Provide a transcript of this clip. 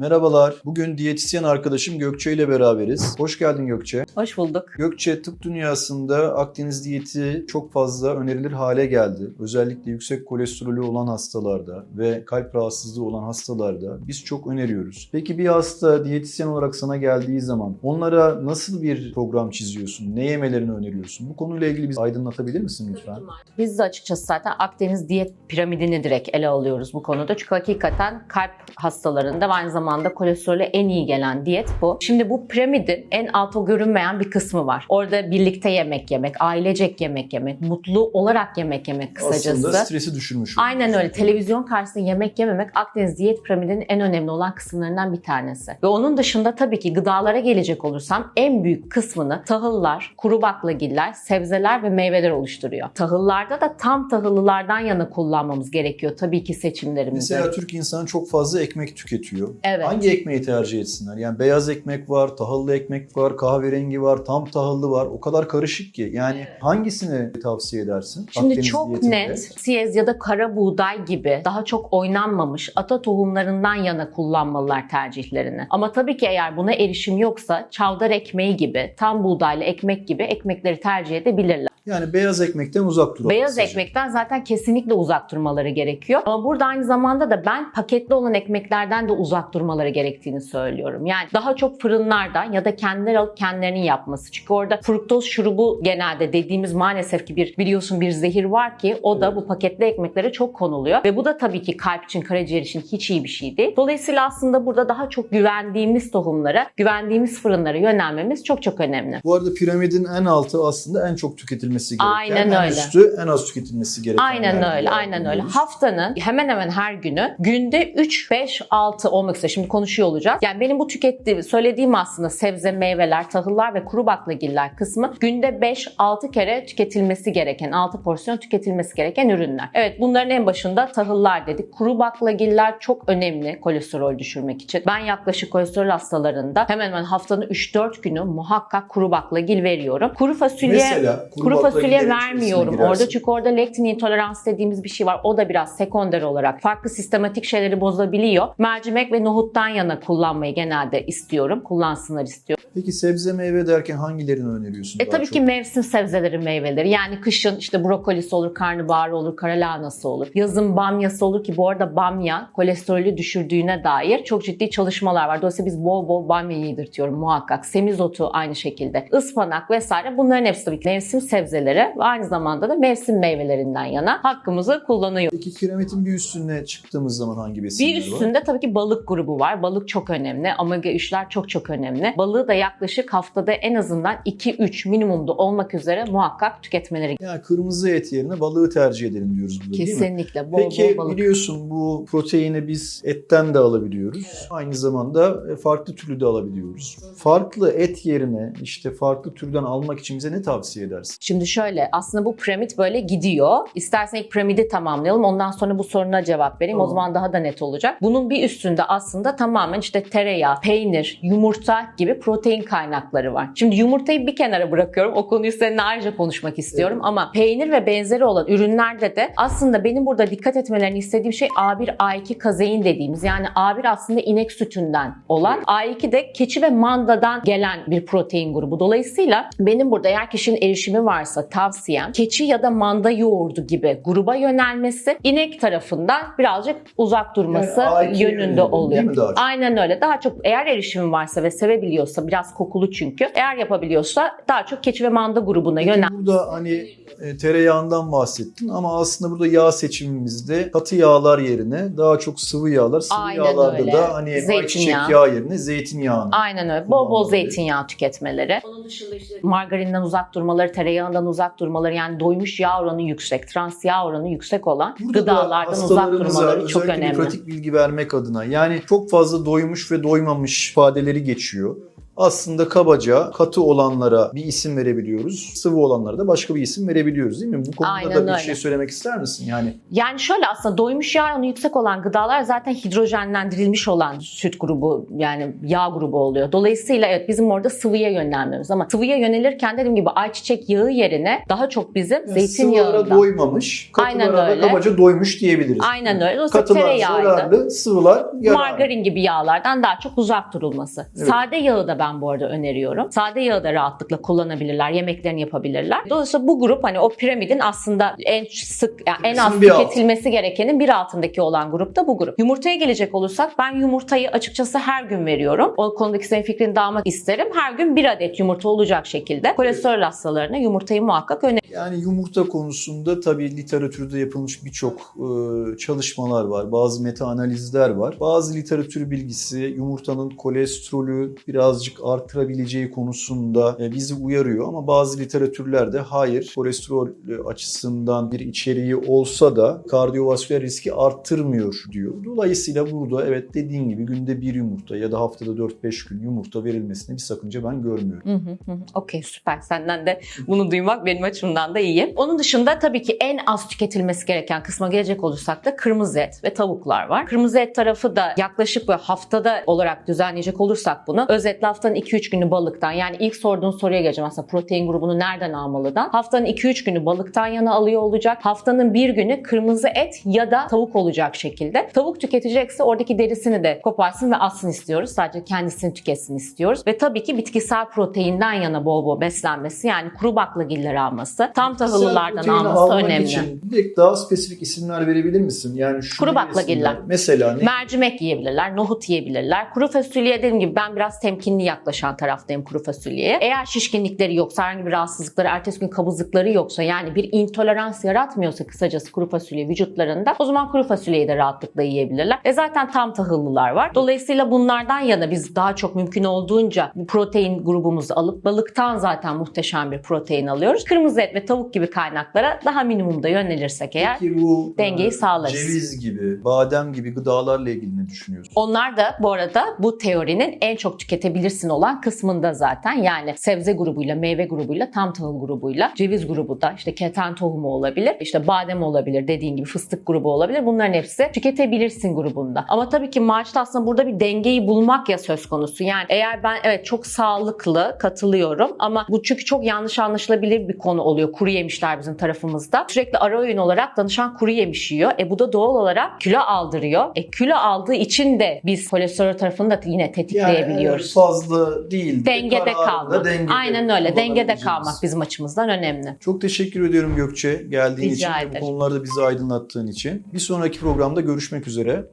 Merhabalar. Bugün diyetisyen arkadaşım Gökçe ile beraberiz. Hoş geldin Gökçe. Hoş bulduk. Gökçe tıp dünyasında Akdeniz diyeti çok fazla önerilir hale geldi. Özellikle yüksek kolesterolü olan hastalarda ve kalp rahatsızlığı olan hastalarda biz çok öneriyoruz. Peki bir hasta diyetisyen olarak sana geldiği zaman onlara nasıl bir program çiziyorsun? Ne yemelerini öneriyorsun? Bu konuyla ilgili bizi aydınlatabilir misin lütfen? Biz de açıkçası zaten Akdeniz diyet piramidini direkt ele alıyoruz bu konuda. Çünkü hakikaten kalp hastalarında ve aynı zamanda kolesterolü en iyi gelen diyet bu. Şimdi bu piramidin en alta görünmeyen bir kısmı var. Orada birlikte yemek yemek, ailecek yemek yemek, mutlu olarak yemek yemek kısacası. Aslında stresi düşürmüş Aynen öyle. Televizyon karşısında yemek yememek Akdeniz diyet piramidinin en önemli olan kısımlarından bir tanesi. Ve onun dışında tabii ki gıdalara gelecek olursam en büyük kısmını tahıllar, kuru baklagiller, sebzeler ve meyveler oluşturuyor. Tahıllarda da tam tahıllılardan yana kullanmamız gerekiyor tabii ki seçimlerimizde. Mesela Türk insanı çok fazla ekmek tüketiyor. Evet. Hangi ekmeği tercih etsinler? Yani beyaz ekmek var, tahıllı ekmek var, kahverengi var, tam tahıllı var. O kadar karışık ki. Yani hangisini tavsiye edersin? Şimdi Akdeniz çok diyetinde? net siyez ya da kara buğday gibi daha çok oynanmamış ata tohumlarından yana kullanmalılar tercihlerini. Ama tabii ki eğer buna erişim yoksa çavdar ekmeği gibi, tam buğdaylı ekmek gibi ekmekleri tercih edebilirler. Yani beyaz ekmekten uzak duralım. Beyaz kısaca. ekmekten zaten kesinlikle uzak durmaları gerekiyor. Ama burada aynı zamanda da ben paketli olan ekmeklerden de uzak durmaları gerektiğini söylüyorum. Yani daha çok fırınlardan ya da kendileri alıp kendilerinin yapması. Çünkü orada fruktoz şurubu genelde dediğimiz maalesef ki bir biliyorsun bir zehir var ki o da Evet. bu paketli ekmeklere çok konuluyor. Ve bu da tabii ki kalp için, karaciğer için hiç iyi bir şey değil. Dolayısıyla aslında burada daha çok güvendiğimiz tohumlara, güvendiğimiz fırınlara yönelmemiz çok çok önemli. Bu arada piramidin en altı aslında en çok tüketilmesi gereken. Aynen en öyle. üstü en az tüketilmesi gereken. Aynen öyle, aynen öyle. Haftanın hemen hemen her günü günde 3, 5, 6 olmak üzere şimdi konuşuyor olacağız. Yani benim bu tükettiğim, söylediğim aslında sebze, meyveler, tahıllar ve kuru baklagiller kısmı günde 5, 6 kere tüketilmesi gereken, 6 porsiyon tüketilmesi gereken ürünler. Evet bunların en başında tahıllar dedik. Kuru baklagiller çok önemli kolesterol düşürmek için. Ben yaklaşık kolesterol hastalarında hemen hemen haftanın 3-4 günü muhakkak kuru baklagil veriyorum. Kuru fasulye Mesela kuru kuru, fasulye vermiyorum orada çünkü orada lektin intolerans dediğimiz bir şey var. O da biraz sekonder olarak farklı sistematik şeyleri bozabiliyor. Mercimek ve nohuttan yana kullanmayı genelde istiyorum. Kullansınlar istiyorum. Peki sebze meyve derken hangilerini öneriyorsun? E tabii çok? ki mevsim sebzeleri, meyveleri. Yani kışın işte brokolisi olur, karnabaharı olur, karalahanası olur. Yazın bamyası olur ki bu arada bamya kolesterolü düşürdüğüne dair çok ciddi çalışmalar var. Dolayısıyla biz bol bol bamya yedirtiyorum muhakkak. Semizotu aynı şekilde. Ispanak vesaire bunların hepsi tabii ki mevsim sebzeleri ve aynı zamanda da mevsim meyvelerinden yana hakkımızı kullanıyoruz. Peki piramidin bir üstüne çıktığımız zaman hangi besinler Bir var? üstünde tabii ki balık grubu var. Balık çok önemli. Omega 3'ler çok çok önemli. Balığı da yaklaşık haftada en azından 2-3 minimumda olmak üzere muhakkak tüketmeleri Yani kırmızı et yerine balığı tercih edelim diyoruz burada değil mi? Kesinlikle bol Peki bol balık. biliyorsun bu proteini biz etten de alabiliyoruz. Aynı zamanda e, farklı türlü de alabiliyoruz. Farklı et yerine işte farklı türden almak için bize ne tavsiye edersin? Şimdi şöyle aslında bu piramit böyle gidiyor. İstersen ilk piramidi tamamlayalım ondan sonra bu soruna cevap vereyim. Tamam. O zaman daha da net olacak. Bunun bir üstünde aslında tamamen işte tereyağı, peynir, yumurta gibi protein kaynakları var. Şimdi yumurtayı bir kenara bırakıyorum. O konuyu seninle ayrıca konuşmak istiyorum. Evet. Ama peynir ve benzeri olan ürünlerde de aslında benim burada dikkat etmelerini istediğim şey A1, A2 kazein dediğimiz. Yani A1 aslında inek sütünden olan. A2 de keçi ve mandadan gelen bir protein grubu. Dolayısıyla benim burada eğer kişinin erişimi varsa tavsiyem keçi ya da manda yoğurdu gibi gruba yönelmesi, inek tarafından birazcık uzak durması Yani A2 yönünde oluyor. Aynen öyle. Daha çok eğer erişimi varsa ve sevebiliyorsa biraz kokulu çünkü. Eğer yapabiliyorsa daha çok keçi ve manda grubuna yönel. burada hani e, tereyağından bahsettin ama aslında burada yağ seçimimizde katı yağlar yerine daha çok sıvı yağlar, sıvı Aynen yağlarda öyle. da hani ayçiçek yağı yerine zeytinyağını. Aynen öyle. Bol bol zeytinyağı tüketmeleri. Onun dışında işte margarinden uzak durmaları, tereyağından uzak durmaları yani doymuş yağ oranı yüksek, trans yağ oranı yüksek olan Burada da gıdalardan uzak durmaları çok önemli. pratik bilgi vermek adına yani çok fazla doymuş ve doymamış ifadeleri geçiyor. Aslında kabaca katı olanlara bir isim verebiliyoruz. Sıvı olanlara da başka bir isim verebiliyoruz değil mi? Bu konuda Aynen da bir öyle. şey söylemek ister misin? Yani Yani şöyle aslında doymuş yağ oranı yüksek olan gıdalar zaten hidrojenlendirilmiş olan süt grubu yani yağ grubu oluyor. Dolayısıyla evet bizim orada sıvıya yönelmemiz ama sıvıya yönelirken dediğim gibi ayçiçek yağı yerine daha çok bizim sıvılara zeytinyağında. doymamış, katılara Aynen da öyle. kabaca doymuş diyebiliriz. Aynen öyle. Dolayısıyla Katılar tereyağıydı. zararlı, sıvılar yararlı. Margarin gibi yağlardan daha çok uzak durulması. Evet. Sade yağı da ben bu arada öneriyorum. Sade yağı da rahatlıkla kullanabilirler, yemeklerini yapabilirler. Dolayısıyla bu grup hani o piramidin aslında en sık yani en az tüketilmesi gerekenin bir altındaki olan grup da bu grup. Yumurtaya gelecek olursak ben yumurtayı açıkçası her gün veriyorum. O konudaki senin fikrini de almak isterim. Her gün bir adet yumurta olacak şekilde. Kolesterol hastalarına yumurtayı muhakkak öneriyorum. Yani yumurta konusunda tabii literatürde yapılmış birçok e, çalışmalar var. Bazı meta analizler var. Bazı literatür bilgisi yumurtanın kolesterolü birazcık artırabileceği konusunda e, bizi uyarıyor ama bazı literatürlerde hayır kolesterol e, açısından bir içeriği olsa da kardiyovasküler riski arttırmıyor diyor. Dolayısıyla burada evet dediğin gibi günde bir yumurta ya da haftada 4-5 gün yumurta verilmesine bir sakınca ben görmüyorum. Okey süper. Senden de bunu duymak benim açımdan da iyi. Onun dışında tabii ki en az tüketilmesi gereken kısma gelecek olursak da kırmızı et ve tavuklar var. Kırmızı et tarafı da yaklaşık böyle haftada olarak düzenleyecek olursak bunu özetle haftanın 2-3 günü balıktan yani ilk sorduğun soruya geleceğim aslında protein grubunu nereden almalıdan. Haftanın 2-3 günü balıktan yana alıyor olacak. Haftanın bir günü kırmızı et ya da tavuk olacak şekilde. Tavuk tüketecekse oradaki derisini de koparsın ve atsın istiyoruz. Sadece kendisini tüketsin istiyoruz. Ve tabii ki bitkisel proteinden yana bol bol beslenmesi yani kuru baklagilleri alması, tam tahıllılardan alması önemli. için direkt daha spesifik isimler verebilir misin? Yani şu Kuru baklagiller. Mesela ne? Mercimek yiyebilirler, nohut yiyebilirler. Kuru fasulye dediğim gibi ben biraz temkinli yaklaşan taraftayım kuru fasulyeye. Eğer şişkinlikleri yoksa, herhangi bir rahatsızlıkları, ertesi gün kabızlıkları yoksa yani bir intolerans yaratmıyorsa kısacası kuru fasulye vücutlarında o zaman kuru fasulyeyi de rahatlıkla yiyebilirler. E zaten tam tahıllılar var. Dolayısıyla bunlardan yana biz daha çok mümkün olduğunca bu protein grubumuzu alıp balıktan zaten muhteşem bir protein alıyoruz. Kırmızı et ve tavuk gibi kaynaklara daha minimumda yönelirsek eğer Peki bu dengeyi e, sağlarız. Ceviz gibi, badem gibi gıdalarla ilgili ne düşünüyorsun? Onlar da bu arada bu teorinin en çok tüketebilirsin olan kısmında zaten. Yani sebze grubuyla, meyve grubuyla, tam tahıl grubuyla, ceviz grubu da işte keten tohumu olabilir, işte badem olabilir, dediğin gibi fıstık grubu olabilir. Bunların hepsi tüketebilirsin grubunda. Ama tabii ki maaşta aslında burada bir dengeyi bulmak ya söz konusu. Yani eğer ben evet çok sağlıklı katılıyorum ama bu çünkü çok yanlış anlaşılabilir bir konu oluyor. Kuru yemişler bizim tarafımızda. Sürekli ara öğün olarak danışan kuru yemiş yiyor. E bu da doğal olarak kilo aldırıyor. E kilo aldığı için de biz kolesterol tarafını da yine tetikleyebiliyoruz. Yani fazla değil. dengede kalmak. dengede Aynen öyle. Dengede kalmak bizim açımızdan önemli. Çok teşekkür ediyorum Gökçe geldiğin Rica için ve bu ederim. konularda bizi aydınlattığın için. Bir sonraki programda görüşmek üzere.